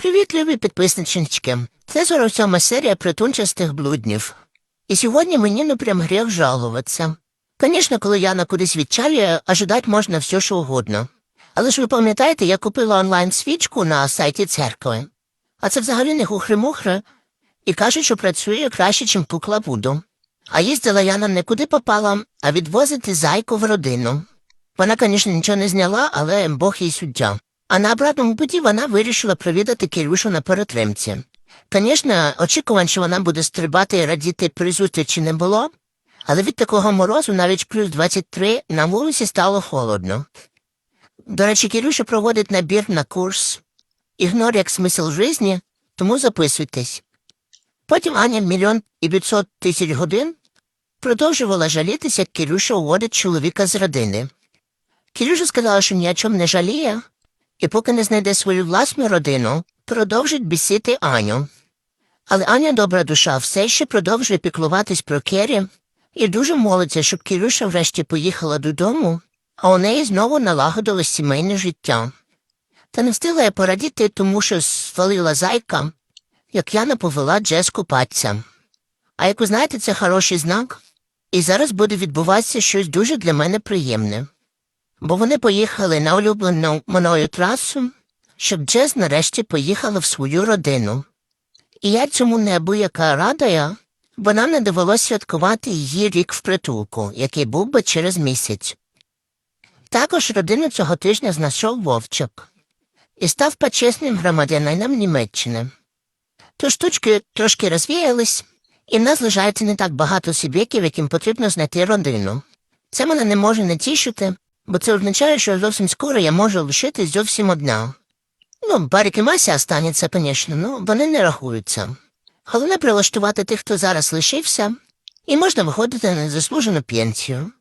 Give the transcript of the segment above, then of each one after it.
Привіт, любі підписнички. Це 47 серія притунчастих блуднів. І сьогодні мені не прям гріх жалуватися. Звісно, коли Яна кудись відчалює, ожидать можна все, що угодно. Але ж ви пам'ятаєте, я купила онлайн-свічку на сайті церкви. А це взагалі не хухри-мухри. І кажуть, що працює краще, ніж пукла буду. А їздила Яна не куди попала, а відвозити зайку в родину. Вона, звісно, нічого не зняла, але Бог їй суддя. А на обратному путі вона вирішила провідати Кирюшу на перетримці. Звісно, очікувань, що вона буде стрибати і радіти при зустрічі не було, але від такого морозу навіть плюс 23 на вулиці стало холодно. До речі, Кирюша проводить набір на курс «Ігнор як смисл житті», тому записуйтесь. Потім Аня мільйон і 500 тисяч годин продовжувала жалітися, як Кирюша уводить чоловіка з родини. Кирюша сказала, що ні о чому не жаліє, і поки не знайде свою власну родину, продовжить бісити Аню. Але Аня добра душа все ще продовжує піклуватись про Кері і дуже молиться, щоб Кирюша врешті поїхала додому, а у неї знову налагодилось сімейне життя. Та не встигла я порадіти, тому що свалила зайка, як Яна повела Джес купатися. А як ви знаєте, це хороший знак, і зараз буде відбуватися щось дуже для мене приємне. Бо вони поїхали на улюблену мною трасу, щоб Джес нарешті поїхала в свою родину. І я цьому небу, яка рада я, бо нам не довелося святкувати її рік в притулку, який був би через місяць. Також родину цього тижня знайшов Вовчик і став почесним громадянином Німеччини. То штучки трошки розвіялись, і в нас лишається не так багато суб'єктів, яким потрібно знайти родину. Це мене не може не тішити, бо це означає, що зовсім скоро я можу лишитись зовсім одна. Ну, Барік і Мася останеться, звісно, ну вони не рахуються. Головне прилаштувати тих, хто зараз лишився, і можна виходити на заслужену пенсію.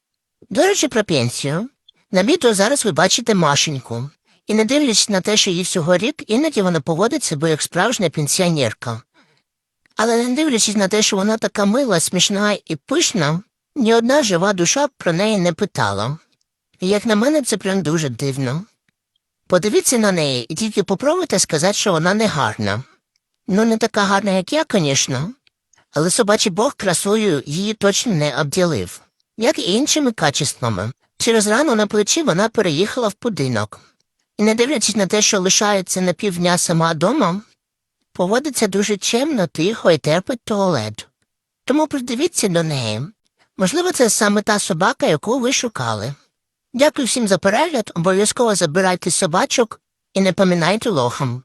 До речі, про пенсію. На відео зараз ви бачите Машеньку. І не дивлячись на те, що їй всього рік, іноді вона поводить себе як справжня пенсіонерка. Але не дивлячись на те, що вона така мила, смішна і пишна, ні одна жива душа про неї не питала. Як на мене, це прям дуже дивно. Подивіться на неї і тільки попробуйте сказати, що вона не гарна. Ну, не така гарна, як я, звісно, але собачий бог красою її точно не обділив, як і іншими качествами. Через рану на плечі вона переїхала в будинок. І, не дивлячись на те, що лишається на півдня сама дома, поводиться дуже чемно, тихо і терпить туалет. Тому придивіться до неї. Можливо, це саме та собака, яку ви шукали. Дякую всім за перегляд, обов'язково забирайте собачок і не пам'ятайте лохом.